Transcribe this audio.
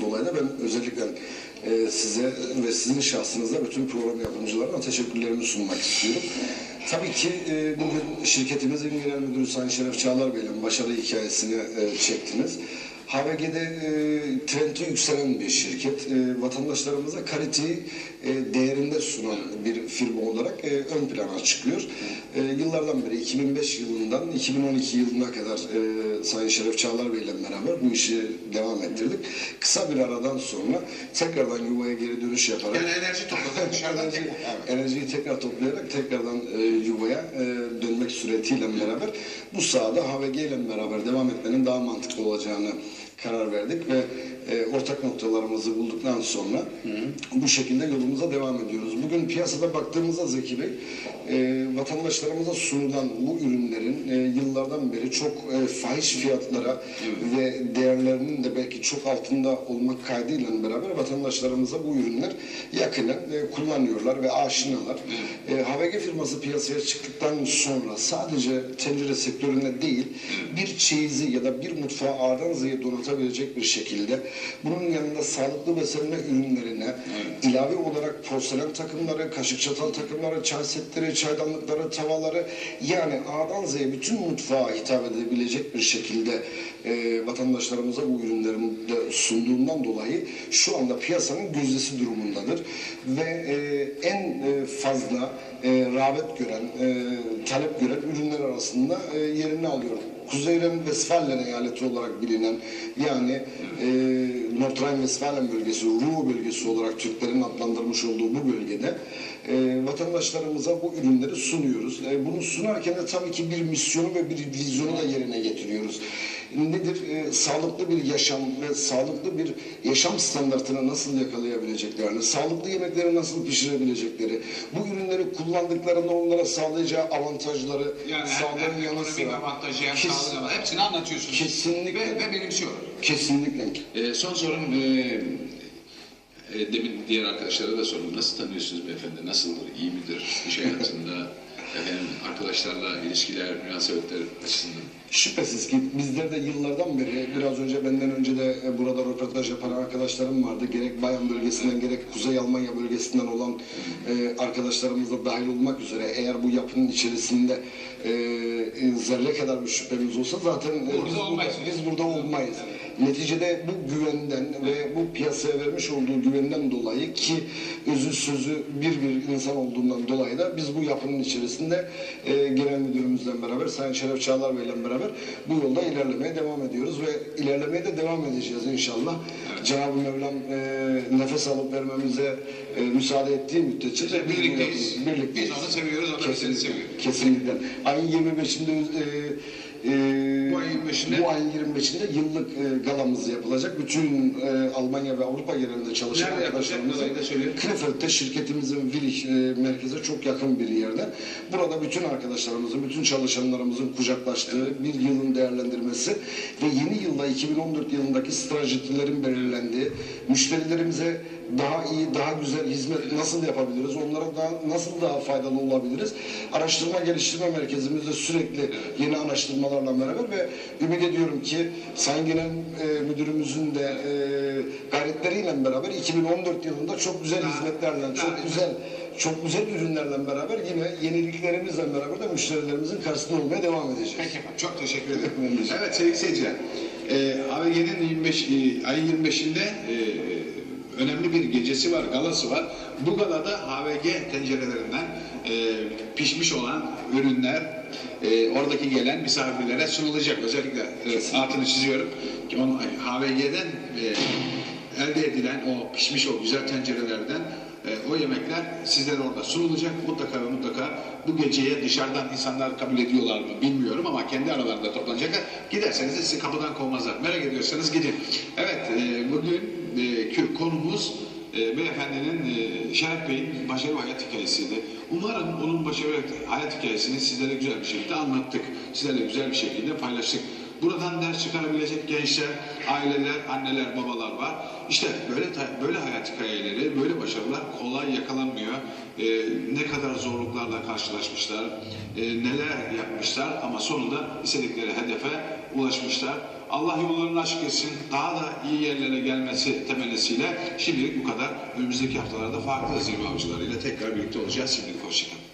Dolayı da ben özellikle e, size ve sizin şahsınıza bütün program yapımcılarına teşekkürlerimi sunmak istiyorum. Tabii ki e, bugün şirketimizin genel müdürü Sayın Şeref Çağlar Bey'le başarı hikayesini e, çektiniz. HVG'de e, trendi yükselen bir şirket. E, vatandaşlarımıza kaliteyi e, değerinde sunan bir firma olarak e, ön plana çıkıyor. E, yıllardan beri 2005 yılından 2012 yılına kadar e, Sayın Şeref Çağlar Bey'le beraber bu işi devam ettirdik. Kısa bir aradan sonra tekrardan yuvaya geri dönüş yaparak Yani enerji topladın dışarıdan. enerji, enerjiyi tekrar toplayarak tekrardan e, yuvaya e, dönmek suretiyle beraber bu sahada HVG ile beraber devam etmenin daha mantıklı olacağını karar verdik ve e, ortak noktalarımızı bulduktan sonra bu şekilde yolumuza devam ediyoruz. Bugün piyasada baktığımızda Zeki Bey, e, vatandaşlarımıza sunulan bu ürünlerin e, yıllardan beri çok e, fahiş fiyatlara ve değerlerinin de belki çok altında olmak kaydıyla beraber vatandaşlarımıza bu ürünler yakinen e, kullanıyorlar ve aşinalar. E, HVG firması piyasaya çıktıktan sonra sadece tencere sektöründe değil bir çeyizi ya da bir mutfağı A'dan Z'ye donatabilecek bir şekilde bunun yanında sağlıklı beslenme ürünlerine ilave olarak porselen takımları, kaşık çatal takımları, çay setleri, çaydanlıkları, tavaları yani A'dan Z'ye bütün mutfağa hitap edebilecek bir şekilde e, vatandaşlarımıza bu ürünlerin de sunduğundan dolayı şu anda piyasanın gözdesi durumundadır ve e, en e, fazla e, rağbet gören, e, talep gören ürünler arasında e, yerini alıyor. Kuzey Ren-Westfalen eyaleti olarak bilinen yani e, Nordrhein-Westfalen bölgesi, Ruhr bölgesi olarak Türklerin adlandırmış olduğu bu bölgede e, vatandaşlarımıza bu ürünleri sunuyoruz. E, bunu sunarken de tabii ki bir misyonu ve bir vizyonu da yerine getiriyoruz. Nedir? E, sağlıklı bir yaşam ve sağlıklı bir yaşam standartını nasıl yakalayabileceklerini, sağlıklı yemekleri nasıl pişirebilecekleri, bu ürünleri kullandıklarında onlara sağlayacağı avantajları Yani sağlığın yanı sıra avantajı hem Kes- sağlık avantajı hepsini anlatıyorsunuz. Kesinlikle. Ve, ve benimsiyorum. kesinlikle Ee, son sorum e, e, demin diğer arkadaşlara da sordum. Nasıl tanıyorsunuz beyefendi? Nasıldır? İyi midir iş hayatında? Efendim, arkadaşlarla ilişkiler, münasebetler açısından. Şüphesiz ki bizler de yıllardan beri biraz önce benden önce de e, burada röportaj yapan arkadaşlarım vardı. Gerek Bayan bölgesinden gerek Kuzey Almanya bölgesinden olan e, arkadaşlarımız da dahil olmak üzere eğer bu yapının içerisinde e, e, zerre kadar bir şüphemiz olsa zaten e, Burada biz, burada, biz burada olmayız. Neticede bu güvenden ve bu piyasaya vermiş olduğu güvenden dolayı ki özü sözü bir bir insan olduğundan dolayı da biz bu yapının içerisinde e, genel müdürümüzle beraber Sayın Şeref Çağlar Bey'le beraber bu yolda ilerlemeye devam ediyoruz ve ilerlemeye de devam edeceğiz inşallah. Cenab-ı Mevlam e, nefes alıp vermemize e, müsaade ettiği müddetçe de biz Birlikteyiz. birlikteyiz. Biz onu seviyoruz, o da bizi Kesinlikle, seviyor. Kesinlikle. Ayın 25'inde e, e, ayın 25'inde? bu ayın 25'inde yıllık e, galamız yapılacak. Bütün e, Almanya ve Avrupa genelinde çalışan Nerede yapılacak? arkadaşlarımız Galayı da söyleyelim. Krefeld'de şirketimizin Willich e, merkeze çok yakın bir yerde. Burada bütün arkadaşlarımızın, bütün çalışanlarımızın kucaklaştığı bir yılın değerlendirmesi ve yeni yılda 2014 yılındaki stratejilerin belirlendiği, müşterilerimize daha iyi, daha güzel hizmet nasıl yapabiliriz, onlara daha, nasıl daha faydalı olabiliriz? Araştırma geliştirme merkezimizde sürekli yeni araştırmalarla beraber ve ümit ediyorum ki Sayın Genel e, Müdürümüzün de e, gayretleriyle beraber 2014 yılında çok güzel hizmetlerle, çok güzel çok güzel ürünlerle beraber yine yeniliklerimizle beraber de müşterilerimizin karşısında olmaya devam edeceğiz. Peki efendim, çok teşekkür ederim. Evet sevgili seyirciler. E, AVG'nin 25, e, ayın 25'inde e, önemli bir gecesi var, galası var. Bu galada HVG tencerelerinden e, pişmiş olan ürünler e, oradaki gelen misafirlere sunulacak. Özellikle e, altını çiziyorum. ki onu HVG'den e, elde edilen o pişmiş o güzel tencerelerden e, o yemekler sizlere orada sunulacak. Mutlaka ve mutlaka bu geceye dışarıdan insanlar kabul ediyorlar mı bilmiyorum ama kendi aralarında toplanacaklar. Giderseniz de sizi kapıdan kovmazlar. Merak ediyorsanız gidin. Evet e, bugün e, konumuz e, beyefendinin e, Şeref Bey'in başarılı hayat hikayesiydi. Umarım onun başarılı hayat hikayesini sizlere güzel bir şekilde anlattık. Sizlerle güzel bir şekilde paylaştık. Buradan ders çıkarabilecek gençler, aileler, anneler, babalar var. İşte böyle böyle hayat hikayeleri, böyle başarılar kolay yakalanmıyor. Ee, ne kadar zorluklarla karşılaşmışlar, e, neler yapmışlar ama sonunda istedikleri hedefe ulaşmışlar. Allah yollarını açık etsin. Daha da iyi yerlere gelmesi temenisiyle şimdilik bu kadar. Önümüzdeki haftalarda farklı zirve avcılarıyla tekrar birlikte olacağız. Şimdilik hoşçakalın.